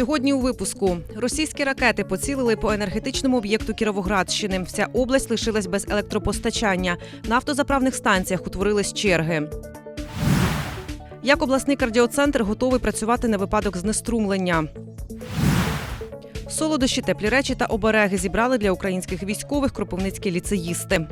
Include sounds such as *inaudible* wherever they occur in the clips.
Сьогодні у випуску російські ракети поцілили по енергетичному об'єкту Кіровоградщини. Вся область лишилась без електропостачання. На автозаправних станціях утворились черги. Як обласний кардіоцентр готовий працювати на випадок знеструмлення? Солодощі, теплі речі та обереги зібрали для українських військових кропивницькі ліцеїсти.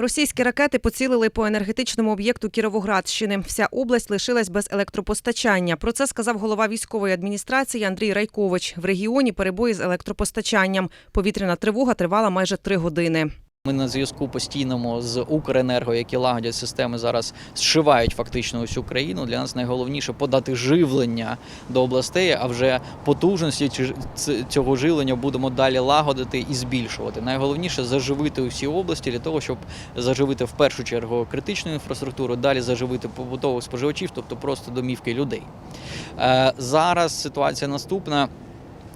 Російські ракети поцілили по енергетичному об'єкту Кіровоградщини. Вся область лишилась без електропостачання. Про це сказав голова військової адміністрації Андрій Райкович. В регіоні перебої з електропостачанням. Повітряна тривога тривала майже три години. Ми на зв'язку постійному з Укренерго, які лагодять системи, зараз зшивають фактично усю країну. Для нас найголовніше подати живлення до областей, а вже потужності цього живлення будемо далі лагодити і збільшувати. Найголовніше заживити усі області для того, щоб заживити в першу чергу критичну інфраструктуру, далі заживити побутових споживачів, тобто просто домівки людей. Е, Зараз ситуація наступна.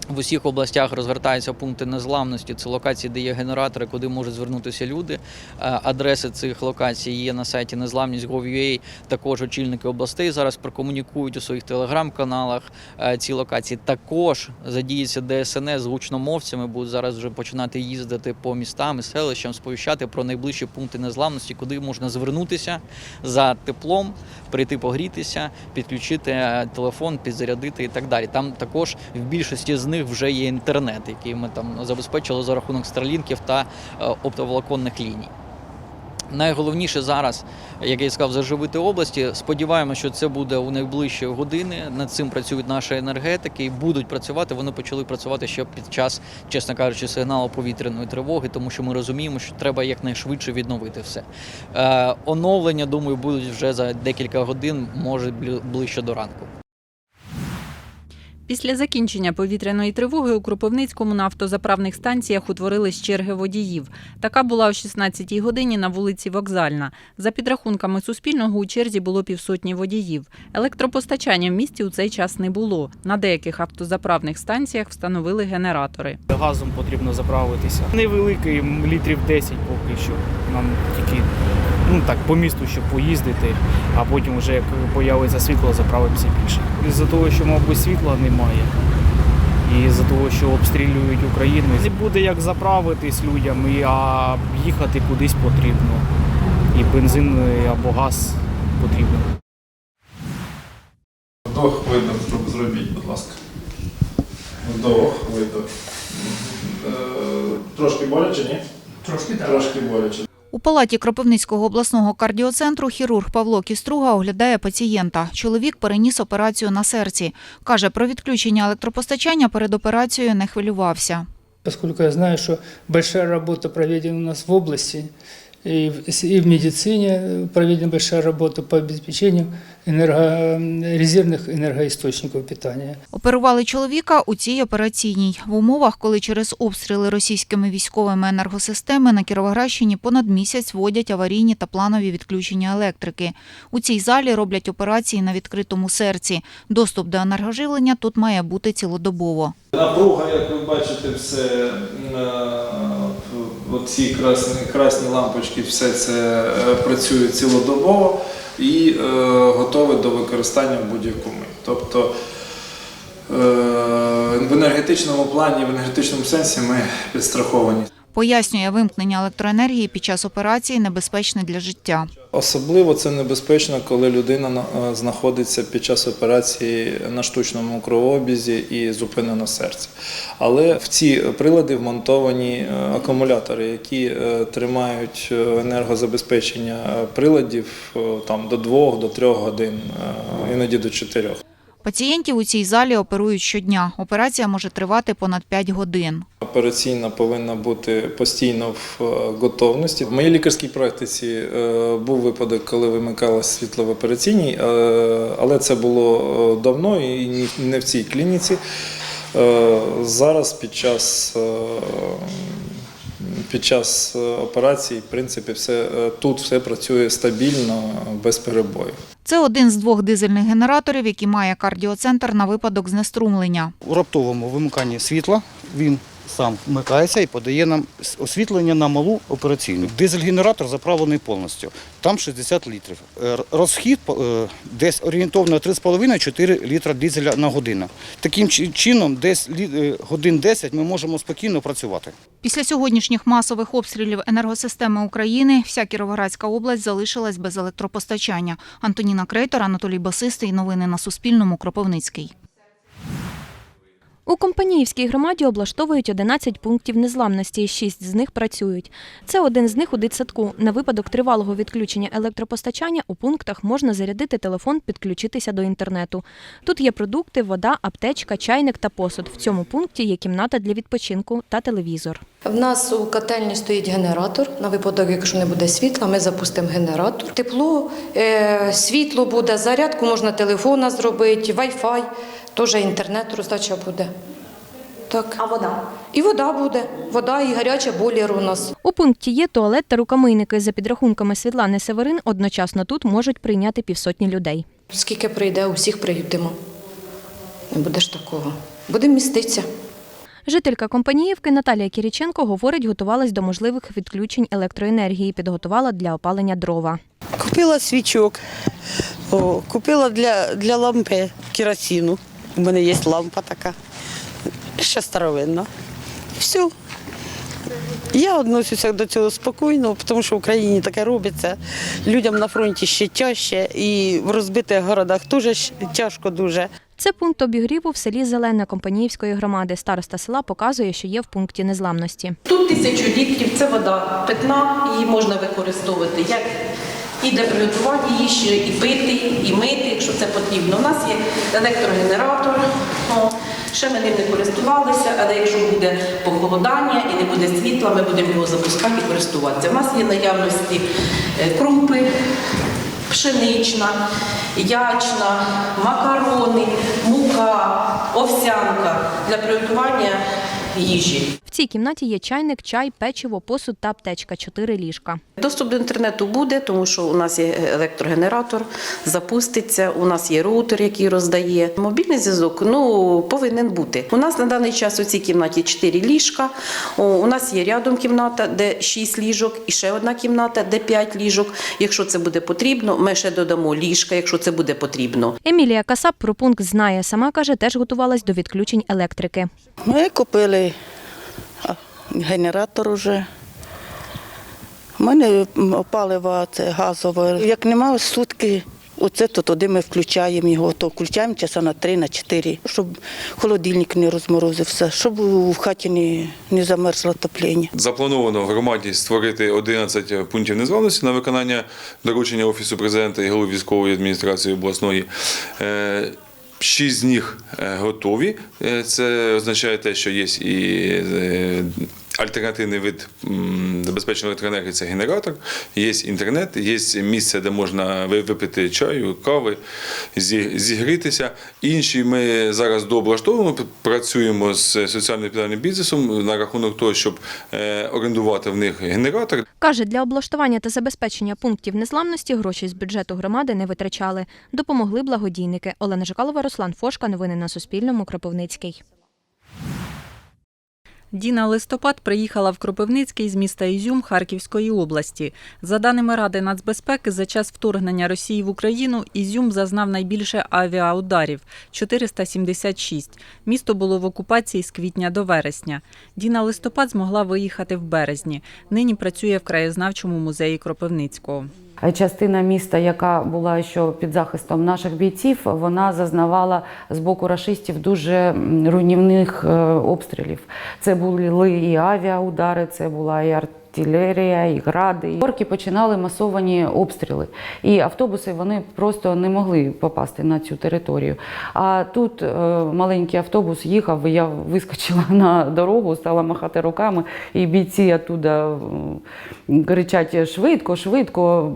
В усіх областях розгортаються пункти незламності. Це локації, де є генератори, куди можуть звернутися люди. Е, Адреси цих локацій є на сайті незламність.gov.ua. Також очільники областей зараз прокомунікують у своїх телеграм-каналах е, ці локації. Також задіється ДСНС з гучномовцями, будуть зараз вже починати їздити по містам і селищам, сповіщати про найближчі пункти незламності, куди можна звернутися за теплом, прийти погрітися, підключити е, телефон, підзарядити і так далі. Там також в більшості з них вже є інтернет, який ми там забезпечили за рахунок старлінків та е, оптоволоконних ліній. Найголовніше зараз, як я сказав, заживити області. Сподіваємося, що це буде у найближчі години. Над цим працюють наші енергетики і будуть працювати. Вони почали працювати ще під час, чесно кажучи, сигналу повітряної тривоги, тому що ми розуміємо, що треба якнайшвидше відновити все. Е, оновлення, думаю, будуть вже за декілька годин, може ближче до ранку. Після закінчення повітряної тривоги у Кропивницькому на автозаправних станціях утворились черги водіїв. Така була о 16-й годині на вулиці Вокзальна. За підрахунками Суспільного, у черзі було півсотні водіїв. Електропостачання в місті у цей час не було. На деяких автозаправних станціях встановили генератори. Газом потрібно заправитися. Невеликий, літрів 10 поки що. Нам тільки ну так по місту, щоб поїздити, а потім вже як появиться світло, заправимося більше. Із-за того, що, мабуть, світла немає. І з-за того, що обстрілюють Україну, не буде як заправитись людям, а їхати кудись потрібно. І бензин або газ потрібен. Вдох, видох зроб- зробіть, будь ласка. Вдох, видох. Е, Трошки боляче, ні? Трошки так. Трошки боляче. У палаті Кропивницького обласного кардіоцентру хірург Павло Кіструга оглядає пацієнта. Чоловік переніс операцію на серці. Каже, про відключення електропостачання перед операцією не хвилювався. поскольку я знаю, що большая робота проведена у нас в области, и в, и в медицине проведена большая работа по обеспечению энерго, резервных энергоисточников питания. Оперували чоловіка у цій операційній в умовах, коли через обстріли російськими військовими енергосистеми на Кіровоградщині понад місяць вводять аварійні та планові відключення електрики. У цій залі роблять операції на відкритому серці. Доступ до енергоживлення тут має бути цілодобово. Напруга, як ви бачите, все оці красні, красні лампочки, все це е, працює цілодобово і е, готове до використання в будь-якому. Тобто е, в енергетичному плані, в енергетичному сенсі ми підстраховані. Пояснює, вимкнення електроенергії під час операції небезпечне для життя. Особливо це небезпечно, коли людина е, знаходиться під час операції на штучному кровообізі і зупинено серце. Але в ці прилади вмонтовані е, акумулятори, які е, тримають енергозабезпечення приладів там, до 2 до 3 годин, іноді до 4. Пацієнтів у цій залі оперують щодня. Операція може тривати понад 5 годин. Операційна повинна бути постійно в е, готовності. В моїй лікарській практиці е, був випадок, коли вимикалось світло в операційній, е, але це було давно і не в цій клініці. Зараз під час, під час е, операції, в принципі, все, е, тут все працює стабільно, без перебоїв. Це один з двох дизельних генераторів, які має кардіоцентр на випадок знеструмлення. У раптовому вимиканні світла він сам вмикається і подає нам освітлення на малу операційну. Дизель-генератор заправлений повністю. Там 60 літрів. Е, Розхід десь орієнтовно 3,5-4 літра дизеля на годину. Таким чином, десь годин 10 ми можемо спокійно працювати. Після сьогоднішніх масових обстрілів енергосистеми України вся Кіровоградська область залишилась без електропостачання. Антоніна Крейтор, Анатолій Басистий. Новини на Суспільному. Кропивницький. У Компаніївській громаді облаштовують 11 пунктів незламності, і 6 з них працюють. Це один з них у дитсадку. На випадок тривалого відключення електропостачання у пунктах можна зарядити телефон, підключитися до інтернету. Тут є продукти, вода, аптечка, чайник та посуд. В цьому пункті є кімната для відпочинку та телевізор. В нас у котельні стоїть генератор. На випадок, якщо не буде світла, ми запустимо генератор. Тепло, е, світло буде, зарядку можна телефона зробити, Wi-Fi, теж інтернет роздача буде. Так. А вода? І вода буде. Вода і гаряча бойлер у нас. У пункті є туалет та рукомийники. За підрахунками Світлани Северин, одночасно тут можуть прийняти півсотні людей. Скільки прийде, усіх приютимо. Не буде ж такого. Будемо міститися. Жителька Компаніївки Наталія Кіріченко говорить, готувалась до можливих відключень електроенергії, підготувала для опалення дрова. Купила свічок, купила для, для лампи керосину. У мене є лампа така, ще старовинна. Все. Я відношуся до цього спокійно, тому що в Україні таке робиться. Людям на фронті ще тяжче і в розбитих городах теж тяжко дуже. Це пункт обігріву в селі Зелене Компаніївської громади. Староста села показує, що є в пункті незламності. Тут тисячу літрів це вода питна, її можна використовувати як і для приготування їжі, і пити, і мити, якщо це потрібно. У нас є електрогенератор. Ще ми ним не користувалися, але якщо буде похолодання і не буде світла, ми будемо його запускати і користуватися. У нас є наявності е, крупи, пшенична, ячна, макарони, мука, овсянка для приготування їжі. В цій кімнаті є чайник, чай, печиво, посуд та аптечка, чотири ліжка. Доступ до інтернету буде, тому що у нас є електрогенератор, запуститься, у нас є роутер, який роздає. Мобільний зв'язок ну, повинен бути. У нас на даний час у цій кімнаті 4 ліжка. О, У нас є рядом кімната, де 6 ліжок, і ще одна кімната, де 5 ліжок. Якщо це буде потрібно, ми ще додамо ліжка, якщо це буде потрібно. Емілія Касап про пункт знає. Сама каже, теж готувалась до відключень електрики. Ми купили а, генератор уже. У мене паливо це газове. Як немає сутки, оце то туди ми включаємо його, то включаємо часа на три, на чотири, щоб холодильник не розморозився, щоб в хаті не, не замерзло отоплення. Заплановано в громаді створити 11 пунктів незламності на виконання доручення Офісу президента і голови військової адміністрації обласної. Шість з них е, готові. Е, Це означає те, що є і е, альтернативний вид забезпечення електроенергії це генератор, є інтернет, є місце, де можна випити чаю, кави, зі- зігрітися. Інші ми зараз дооблаштовуємо, працюємо з соціально відповідальним бізнесом на рахунок того, щоб е, орендувати в них генератор. Каже, для облаштування та забезпечення пунктів незламності гроші з бюджету громади не витрачали. Допомогли благодійники. Олена Жикалова, Руслан Фошка. Новини на Суспільному. Кропивницький. Діна Листопад приїхала в Кропивницький з міста Ізюм Харківської області. За даними Ради нацбезпеки, за час вторгнення Росії в Україну Ізюм зазнав найбільше авіаударів 476. Місто було в окупації з квітня до вересня. Діна Листопад змогла виїхати в березні. Нині працює в краєзнавчому музеї Кропивницького. Частина міста, яка була ще під захистом наших бійців, вона зазнавала з боку рашистів дуже руйнівних е, обстрілів. Це були і авіаудари, це була і артилерія, і гради. Орки починали масовані обстріли. І автобуси вони просто не могли попасти на цю територію. А тут е, маленький автобус їхав, я вискочила на дорогу, стала махати руками, і бійці оттуда кричать швидко, швидко,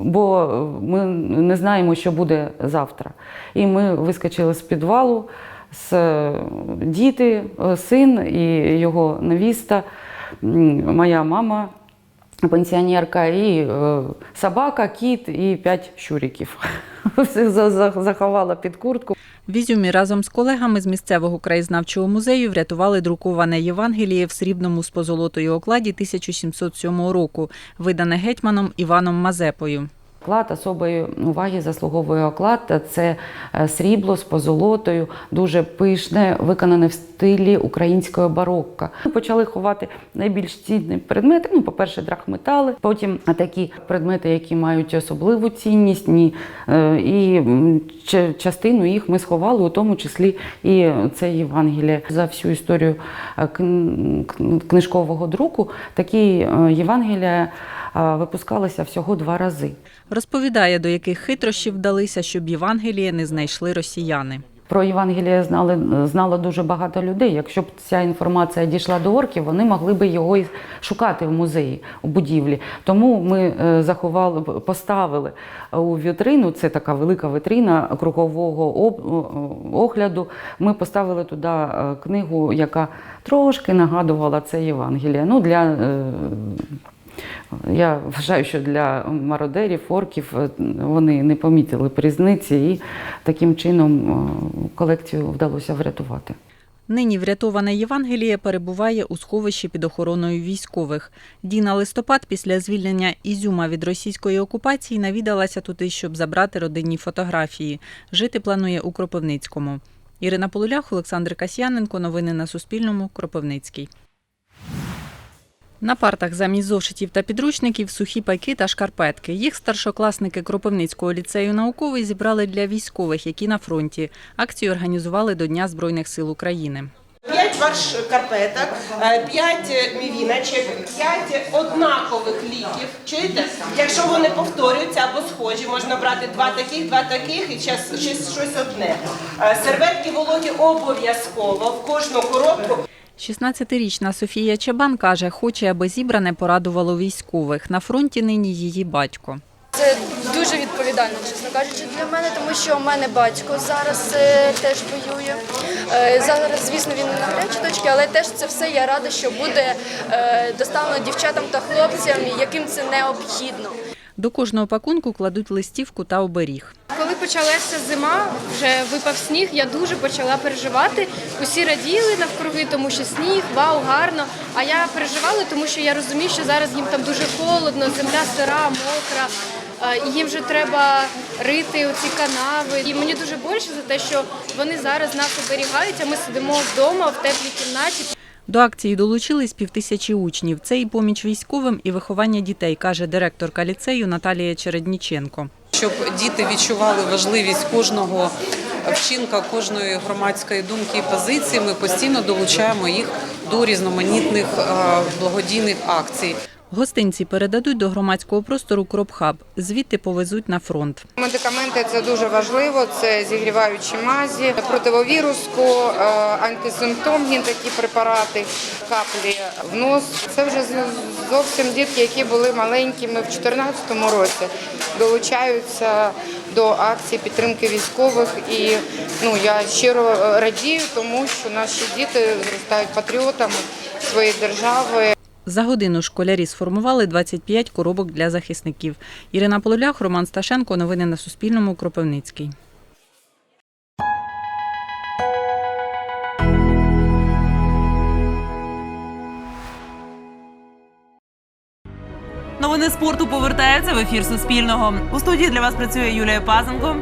бо ми не знаємо, що буде завтра. І ми вискочили з підвалу, з е, діти, син і його невіста, моя мама. Пенсіонерка і е, собака, кіт і п'ять *laughs* за- за- заховала під куртку. В Ізюмі разом з колегами з місцевого краєзнавчого музею врятували друковане Євангеліє в срібному з позолотою окладі 1707 року, видане гетьманом Іваном Мазепою. Оклад особої уваги заслуговує оклад. Це е, срібло з позолотою, дуже пишне, виконане в стилі українського барокко. Ми почали ховати найбільш цінні предмети. Ну, по-перше, драхметали, потім такі предмети, які мають особливу цінність. Ні. Е, І частину їх ми сховали, у тому числі і це Євангеліє. За всю історію е, кн- кн- книжкового друку такі Євангелія випускалися всього два рази. Розповідає, до яких хитрощів вдалися, щоб Євангеліє не знайшли росіяни. Про Євангеліє знали знало дуже багато людей. Якщо б ця інформація дійшла до орків, вони могли би його і шукати в музеї у будівлі. Тому ми е, заховали, поставили у вітрину. Це така велика вітрина кругового огляду. Ми поставили туди е, книгу, яка трошки нагадувала це Євангеліє. Ну для е, я вважаю, що для мародерів, орків е, вони не помітили б різниці і таким чином е, колекцію вдалося врятувати. Нині врятоване Євангеліє перебуває у сховищі під охороною військових. Діна Листопад після звільнення Ізюма від російської окупації навідалася туди, щоб забрати родинні фотографії. Жити планує у Кропивницькому. Ірина Полулях, Олександр Касьяненко. Новини на Суспільному. Кропивницький. На партах замість зошитів та підручників сухі пайки та шкарпетки. Їх старшокласники Кропивницького ліцею науковий зібрали для військових, які на фронті. Акцію організували до Дня Збройних сил України. П'ять ваш карпеток, е, п'ять мівіночок, п'ять однакових ліків. Чуєте? Якщо вони повторюються або схожі, можна брати два таких, два таких і щось одне. Е, Серветки вологі обов'язково в кожну коробку. 16-річна Софія Чабан каже, хоче, аби зібране порадувало військових. На фронті нині її батько. Це дуже відповідально, чесно кажучи, для мене, тому що у мене батько зараз е, теж воює. Е, зараз, звісно, він не на гарячій точці, але теж це все я рада, що буде е, доставлено дівчатам та хлопцям, яким це необхідно. До кожного пакунку кладуть листівку та оберіг. Почалася зима, вже випав сніг, я дуже почала переживати. Усі раділи навкруги, тому що сніг, вау, гарно. А я переживала, тому що я розумію, що зараз їм там дуже холодно, земля сира, мокра. е, їм вже треба рити оці канави. І мені дуже боляче за те, що вони зараз нас оберігають, а ми сидимо вдома в теплій кімнаті. До акції долучились півтисячі учнів. Це і поміч військовим, і виховання дітей, каже директорка ліцею Наталія Чередніченко. щоб діти відчували важливість кожного вчинка, кожної громадської думки і позиції. Ми постійно долучаємо їх до різноманітних е, благодійних акцій. Гостинці передадуть до громадського простору Кропхаб. Звідти повезуть на фронт. Медикаменти це дуже важливо. Це зігріваючі мазі, противовіруску, е, антисимптомні такі препарати, каплі в нос. Це вже зовсім дітки, які були маленькими в 2014 році, долучаються до акції підтримки військових. І ну я щиро е, радію, тому що наші діти зростають патріотами своєї держави. За годину школярі сформували 25 коробок для захисників. Ірина Полулях, Роман Сташенко. Новини на Суспільному. Кропивницький. Новини спорту повертаються в ефір Суспільного. У студії для вас працює Юлія Пазенко.